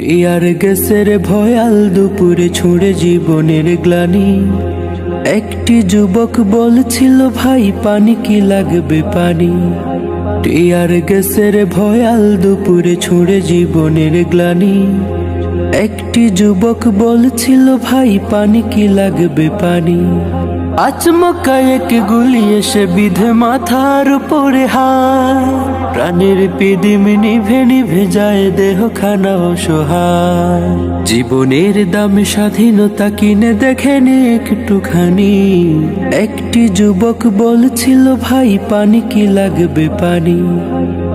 টিয়ার গ্যাসের ভয়াল দুপুরে ছুঁড়ে জীবনের গ্লানি। একটি যুবক বলছিল, ভাই, পানি কি লাগবে পানি? টিয়ার গ্যাসের ভয়াল দুপুরে ছুঁড়ে জীবনের গ্লানি। একটি যুবক বলছিল, ভাই, পানি কি লাগবে পানি? আচমকা এক গুলি এসে বিধে মাথার উপরে হায় প্রাণের পিদিম নিভে নিভে যায় দেহ খানা অসহায়। জীবনের দাম স্বাধীনতা কিনে দেখেনি একটুখানি। একটি যুবক বলছিল, ভাই, পানি কি লাগবে পানি?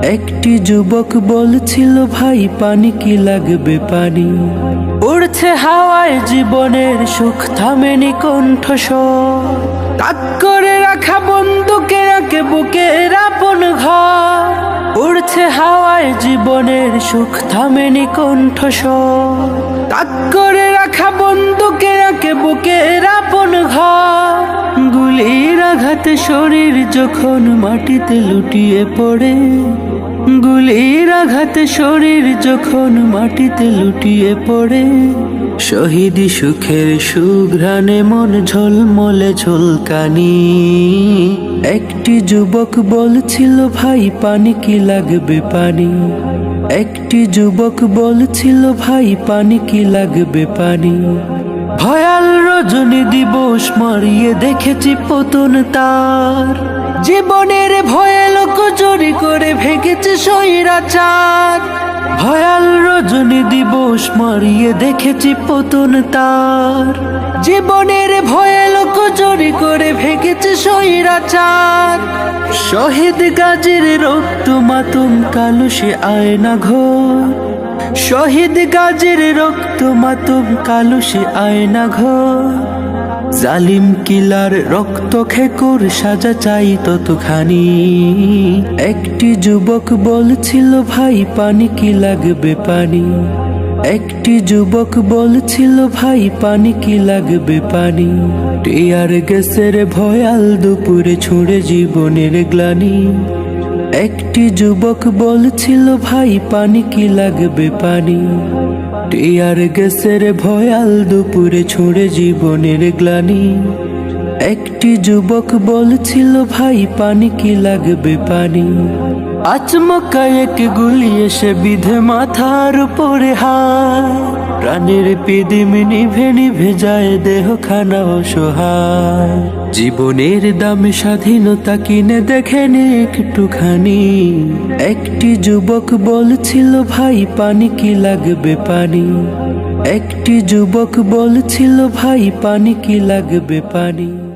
একটি যুবক বলছিল, ভাই, পানি কি লাগবে পানি? উড়ছে হাওয়ায় জীবনের সুখ, থামেনি কণ্ঠস্বর। তাক করে রাখা বন্দুকে রাখে বুকের আপন ঘর। উড়ছে হাওয়ায় জীবনের সুখ, থামেনি কণ্ঠস্বর। তাক করে রাখা বন্দুকে রাখে বুকের আপন ঘর। গুলির আঘাতে শরীর যখন মাটিতে লুটিয়ে পড়ে গুলির আঘাতে শরীর যখন মাটিতে লুটিয়ে পড়ে, শহীদ সুখের সুঘ্রাণে মন ঝলমলে ঝলকানি। একটি যুবক বলছিল, ভাই, পানি কি লাগবে পানি? একটি যুবক বলছিল, ভাই, পানি কি লাগবে পানি? ভয়াল রজনী দিবস মারিয়ে দেখেছি পতন তার। জীবনের ভয়ে চুরি করে ভেঙেছে সৈরাচার ভয়াল রজনী দিবস মারিয়ে দেখেছি পতন তার। জীবনের ভয়ে লোক চুরি করে ভেঙেছে সৈরাচার শহীদ গাজীর রক্ত মাতুম কালো সে আয়না ঘর। শহীদ গাজীর রক্ত মাতুম কালো সে আয়না ঘর। জালিম কিলার রক্ত খেকুর সাজা চাই ততখানি। একটি যুবক বলছিল, ভাই, পানি কি লাগবে পানি? একটি যুবক বলছিল, ভাই, পানি কি লাগবে পানি? টিয়ার গ্যাসের ভয়াল দুপুরে ছুঁড়ে জীবনের গ্লানি। একটি যুবক বলছিল, ভাই, পানি কি লাগবে পানি? টিয়ার গ্যাসের ভয়াল দুপুরে ছোড়ে জীবনের গ্লানি। একটি যুবক বলছিল, ভাই, পানি কি লাগবে পানি? আচমকা এক গুলি এসে বিধে মাথার উপরে হায় প্রাণের পিদিম নিভে নিভে যায় দেহ খানা অসহায়। জীবনের দামে স্বাধীনতা কিনে দেখেনি একটুখানি। একটি যুবক বলছিল, ভাই, পানি কি লাগবে পানি? একটি যুবক বলছিল ভাই পানি কি লাগবে পানি?